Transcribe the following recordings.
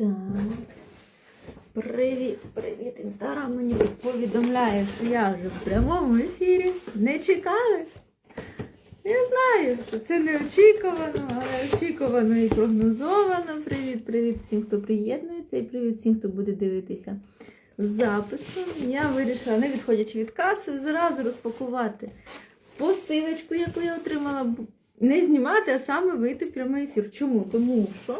Так. Привіт, привіт. Інстаграм мені повідомляє, що я вже в прямому ефірі. Не чекали? Я знаю, що це неочікувано, але очікувано і прогнозовано. Привіт, привіт всім, хто приєднується, і привіт всім, хто буде дивитися запису. Я вирішила, не відходячи від каси, зразу розпакувати посилочку, яку я отримала. Не знімати, а саме вийти в прямий ефір. Чому? Тому що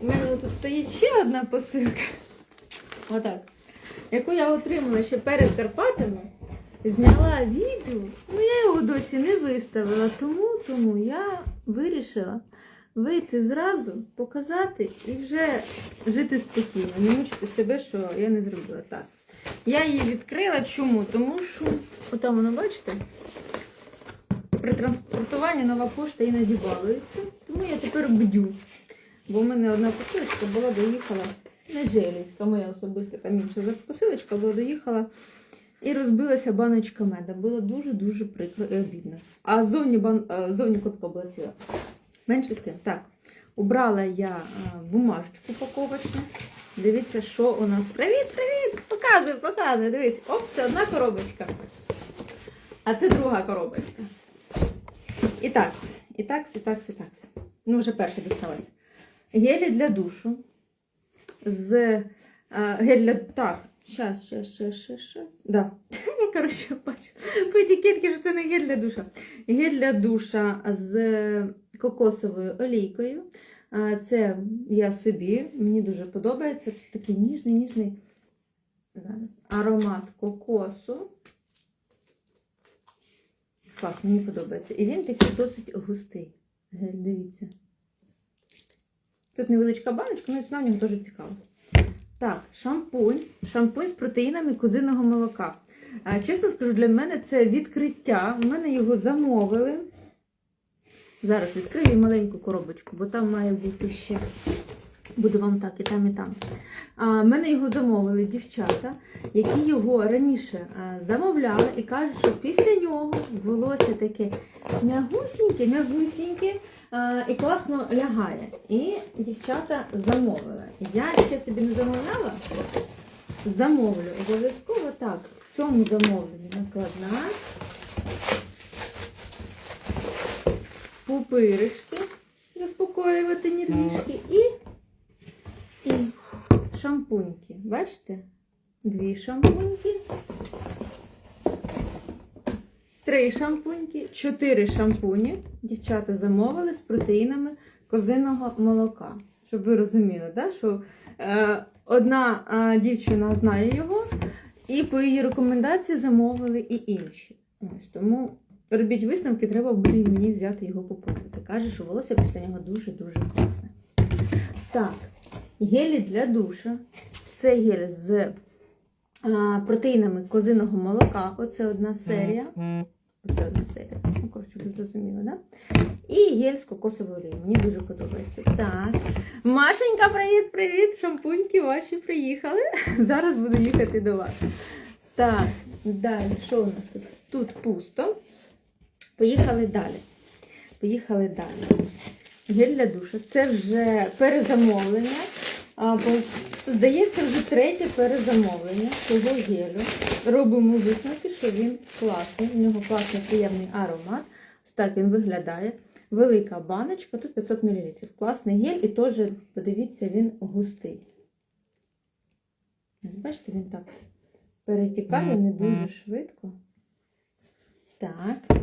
у мене тут стоїть ще одна посилка. Отак. Яку я отримала ще перед Карпатами. Зняла відео, ну я його досі не виставила, тому, тому я вирішила вийти зразу, показати і вже жити спокійно, не мучити себе, що я не зробила так. Я її відкрила. Чому? Тому що, отам воно, бачите, при транспортуванні нова пошта іноді балується, тому я тепер бдю. Бо в мене одна посилочка була доїхала, не джелівська, моя особиста там інша посилочка була доїхала і розбилася баночка меда. Було дуже-дуже прикро і обідно. А зовні, бан... а, зовні коробка була ціла. Менше з тим. Так, убрала я а, бумажечку упаковочну. Дивіться, що у нас. Привіт, привіт! Показую, показую. Дивись, оп, це одна коробочка. А це друга коробочка. І так, і так, і так, і так. Ну, вже перша дісталась. Гелі для душу. З е, гель для. Так, щас, щас, щас, щас, щас. Да. Коротше, бачу по етикетці, що це не гель для душа. Гель для душа з кокосовою олійкою. Це я собі, мені дуже подобається. Тут такий ніжний, ніжний зараз, аромат кокосу. Клас, мені подобається. І він такий досить густий. Гель, дивіться. Тут невеличка баночка, ну і ціна в нього теж цікава. Так, шампунь. Шампунь з протеїнами козиного молока. А, Чесно скажу, для мене це відкриття. У мене його замовили. Зараз відкрию маленьку коробочку, бо там має бути ще. Буду вам так, і там, і там. А, мене його замовили дівчата, які його раніше а, замовляли і кажуть, що після нього волосся таке м'ягусіньке, м'ягусіньке а, і класно лягає. І дівчата замовили. Я ще собі не замовляла. Замовлю обов'язково так. В цьому замовленні накладна. Пупиришки, заспокоювати нервішки і, і шампуньки. Бачите? Дві шампуньки. Три шампуньки, чотири шампуні дівчата замовили з протеїнами козиного молока. Щоб ви розуміли, да? що е, одна е, дівчина знає його, і по її рекомендації замовили і інші. Ось тому робіть висновки, треба буде і мені взяти його попробувати. Каже, що волосся після нього дуже-дуже класне. Так, гелі для душа. Це гель з а, протеїнами козиного молока. Оце одна серія. Оце одна серія. Ну, коротше, ви зрозуміли, да? І гель з кокосовою олією. Мені дуже подобається. Так. Машенька, привіт, привіт! Шампуньки ваші приїхали. Зараз буду їхати до вас. Так, далі, що у нас тут? Тут пусто. Поїхали далі. Поїхали далі. Гель для душу. Це вже перезамовлення. А, бо, здається, вже третє перезамовлення цього гелю. Робимо висновки, що він класний. У нього класний приємний аромат. Ось так він виглядає. Велика баночка, тут 500 мл. Класний гель і теж, подивіться, він густий. Ось Бачите, він так перетікає не дуже швидко. Так,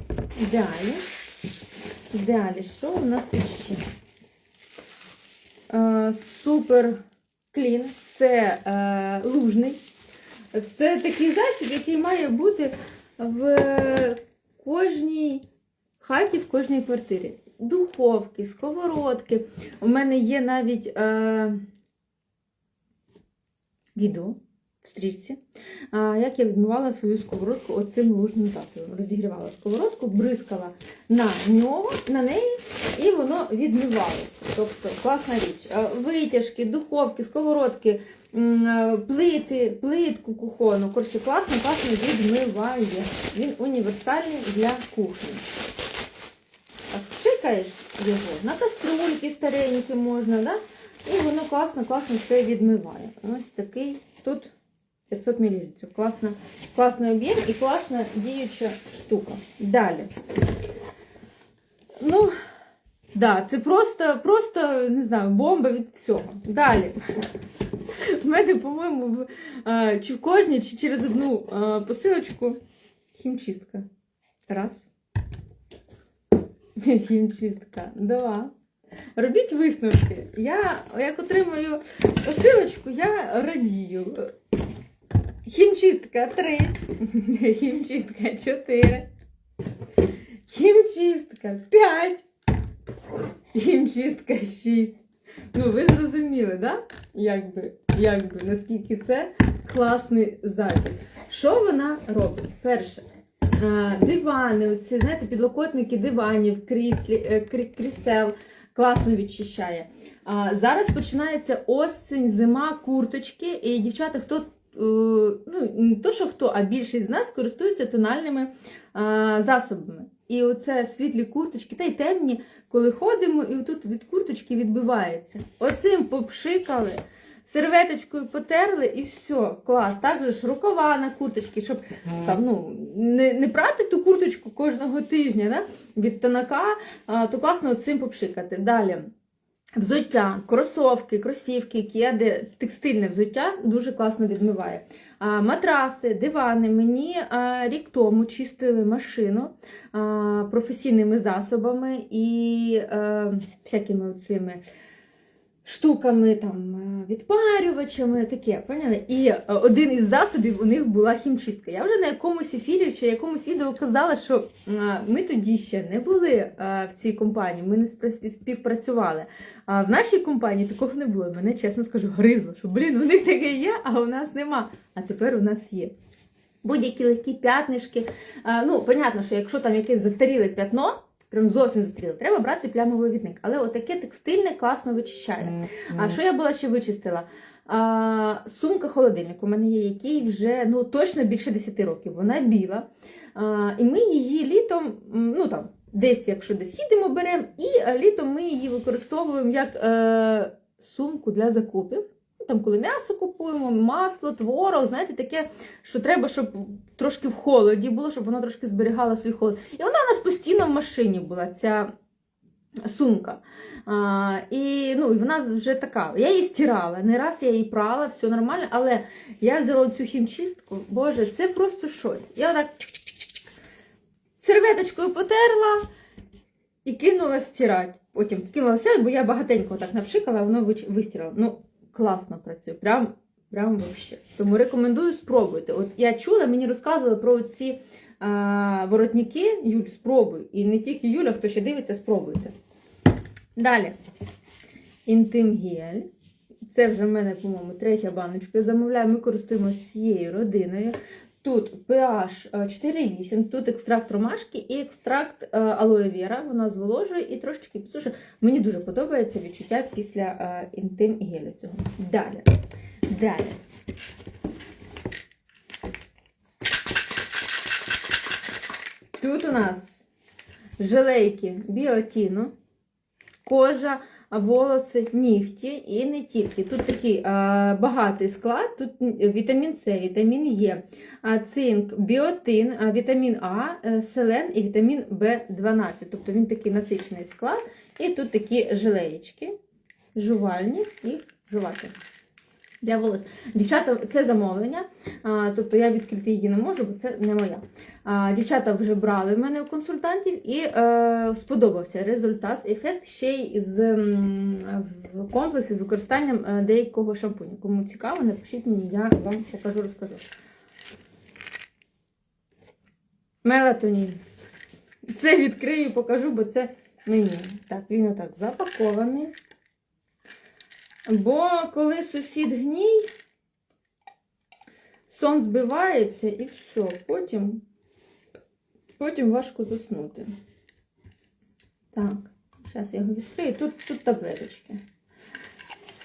далі. Далі, що у нас тут ще? Супер клін. Це е, лужний. Це такий засіб, який має бути в кожній хаті, в кожній квартирі. Духовки, сковородки. У мене є навіть е, відео стрічці, як я відмивала свою сковородку оцим лужним засобом. Розігрівала сковородку, бризкала на нього, на неї, і воно відмивалося. Тобто класна річ. Витяжки, духовки, сковородки, плити, плитку кухонну. Коротше, класно, класно відмиває. Він універсальний для кухні. Так, Пшикаєш його на каструльки старенькі можна, да? І воно класно, класно все відмиває. Ось такий тут 500 мл. Класна, класний об'єм і класна діюча штука. Далі. Ну, да, це просто, просто, не знаю, бомба від всього. Далі. В мене, по-моєму, в, е, чи в кожній, чи через одну е, посилочку хімчистка. Раз. Хімчистка. Два. Робіть висновки. Я, як отримую посилочку, я радію. Хімчистка 3. Хімчистка 4. Хімчистка 5. Хімчистка 6. Ну, ви зрозуміли, да? Якби, якби, наскільки це класний засіб. Що вона робить? Перше, дивани, оці, знаєте, підлокотники диванів, кріслі, е, крі- крісел класно відчищає. А, зараз починається осінь, зима, курточки, і дівчата, хто. Е, Ну, не то, що хто, а більшість з нас користуються тональними а, засобами. І оце світлі курточки, та й темні, коли ходимо, і тут від курточки відбивається. Оцим попшикали, серветочкою потерли і все, клас. Так же ж рукава на курточки, щоб там, ну, не, не прати ту курточку кожного тижня да? від танака, а, то класно цим попшикати. Далі. Взуття, кросовки, кросівки, кеди, текстильне взуття дуже класно відмиває. А, матраси, дивани. Мені а, рік тому чистили машину а, професійними засобами і а, всякими оцими штуками, там, е, відпарювачами, таке, поняли? І е, один із засобів у них була хімчистка. Я вже на якомусь ефірі чи якомусь відео казала, що е, ми тоді ще не були в цій компанії, ми не співпрацювали. А в нашій компанії такого не було. Мене, чесно скажу, гризло, що блін, у них таке є, а у нас нема. А тепер у нас є. Будь-які легкі п'ятнишки. Ну, понятно, що якщо там якесь застаріле п'ятно, прям зовсім застаріле, треба брати плямовий відник. Але отаке текстильне класно вичищає. А що я була ще вичистила? А, сумка холодильник у мене є, який вже ну, точно більше 10 років. Вона біла. А, і ми її літом, ну там, десь, якщо десь їдемо, беремо, і е, літом ми її використовуємо як е, сумку для закупів. Ну, Там, коли м'ясо купуємо, масло, творог, знаєте, таке, що треба, щоб трошки в холоді було, щоб воно трошки зберігало свій холод. І вона у нас постійно в машині була, ця сумка. А, і, ну, вона вже така. Я її стирала, не раз я її прала, все нормально, але я взяла цю хімчистку, боже, це просто щось. Я отак серветочкою потерла і кинула стирати. Потім кинула все, бо я багатенько так напшикала, воно вистирало. Ну, класно працює. Прям, прям вообще. Тому рекомендую спробуйте. От я чула, мені розказували про ці а, воротники. Юль, спробуй. І не тільки Юля, хто ще дивиться, спробуйте. Далі. Інтим гель. Це вже в мене, по-моєму, третя баночка. Замовляю, ми користуємося всією родиною. Тут pH 4,8, тут екстракт ромашки і екстракт е, алоє віра. Вона зволожує і трошечки підсушує. Мені дуже подобається відчуття після е, інтим гелю цього. Далі. Далі. Тут у нас жилейки біотіну, кожа, волоси, нігті і не тільки. Тут такий а, багатий склад, тут вітамін С, вітамін Е, цинк, біотин, вітамін А, е, селен і вітамін В12. Тобто він такий насичений склад. І тут такі жилеєчки, жувальні і жувати. Для волос. Дівчата, це замовлення. А, тобто я відкрити її не можу, бо це не моя. А, дівчата вже брали в мене у консультантів і е, сподобався результат, ефект ще й з в комплексі з використанням е, деякого шампуню. Кому цікаво, напишіть мені, я вам покажу, розкажу. Мелатонін. Це відкрию, покажу, бо це мені. Так, він отак запакований. Бо коли сусід гній, сон збивається і все. Потім, потім важко заснути. Так, зараз я його відкрию. Тут, тут таблеточки.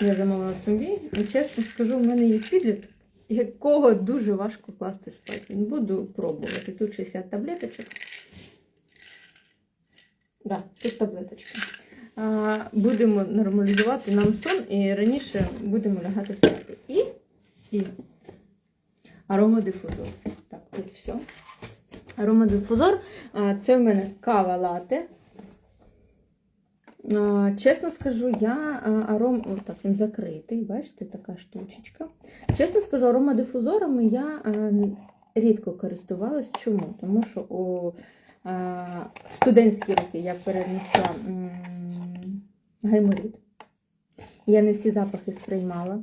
Я замовила собі, і чесно скажу, в мене є підліток, якого дуже важко класти спати. Буду пробувати. Тут 60 таблеточок. Да, тут таблеточки. Будемо нормалізувати нам сон і раніше будемо лягати спати. І, і аромадифузор. Так, тут все. Аромадифузор це в мене кава лате. Чесно скажу, я аром... О, так, він закритий, бачите, така штучечка. Чесно скажу, аромадифузорами я рідко користувалась. Чому? Тому що у студентські роки я перенесла м, гайморит. Я не всі запахи сприймала.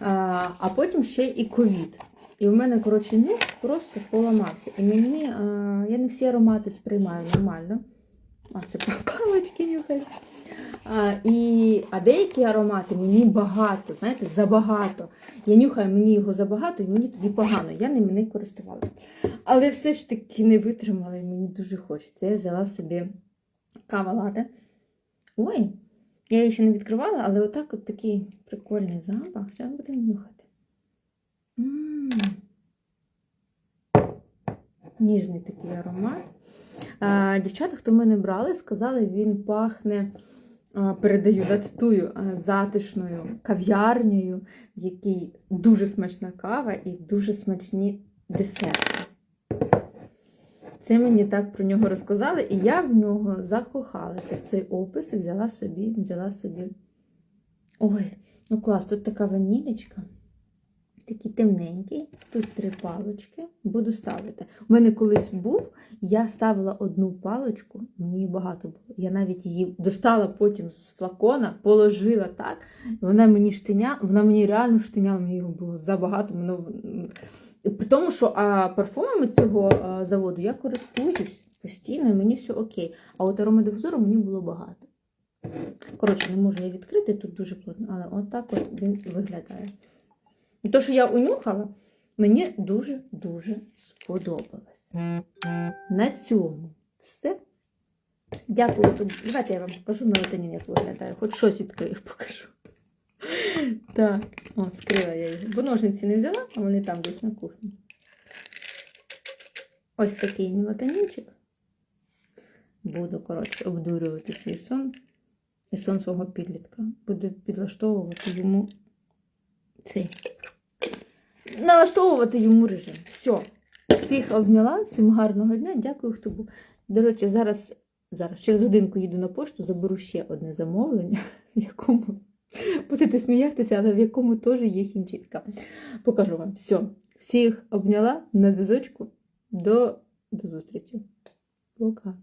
А, а потім ще і ковід. І в мене, коротше, нюх просто поламався. І мені, а, я не всі аромати сприймаю нормально. А, це палочки нюхають. А, і, а деякі аромати мені багато, знаєте, забагато. Я нюхаю мені його забагато, і мені тоді погано. Я ними не користувалася. Але все ж таки не витримала, і мені дуже хочеться. Я взяла собі кава лате. Ой, я її ще не відкривала, але отак от такий прикольний запах. Зараз будемо нюхати. М. Ніжний такий аромат. А, дівчата, хто мене брали, сказали, він пахне, передаю, да, цитую, затишною кав'ярнею, в якій дуже смачна кава і дуже смачні десерти. Це мені так про нього розказали, і я в нього закохалася в цей опис і взяла собі, взяла собі. Ой, ну клас, тут така ванілечка. Такий темненький, тут три палочки. Буду ставити. У мене колись був, я ставила одну палочку, мені її багато було. Я навіть її достала потім з флакона, положила так. Вона мені штиня, вона мені реально штиняла, мені його було забагато. Воно... При тому, що а, парфумами цього а, заводу я користуюсь постійно, і мені все окей. А от аромадифузору мені було багато. Коротше, не можу я відкрити, тут дуже плотно, але отак от він виглядає. І то, що я унюхала, мені дуже-дуже сподобалось. На цьому все. Дякую. Давайте я вам покажу мелатонін, як виглядає. Хоч щось відкрию, покажу. Так, о, скрила я його. Бо ножниці не взяла, а вони там десь на кухні. Ось такий мелатонінчик. Буду, коротше, обдурювати свій сон і сон свого підлітка. Буду підлаштовувати йому цей. Налаштовувати йому режим. Все. Всіх обняла, всім гарного дня. Дякую, хто був. До речі, зараз, зараз через годинку їду на пошту, заберу ще одне замовлення, в якому будете сміятися, але в якому теж є хімчистка. Покажу вам. Все. Всіх обняла на зв'язочку. До, до зустрічі. Пока.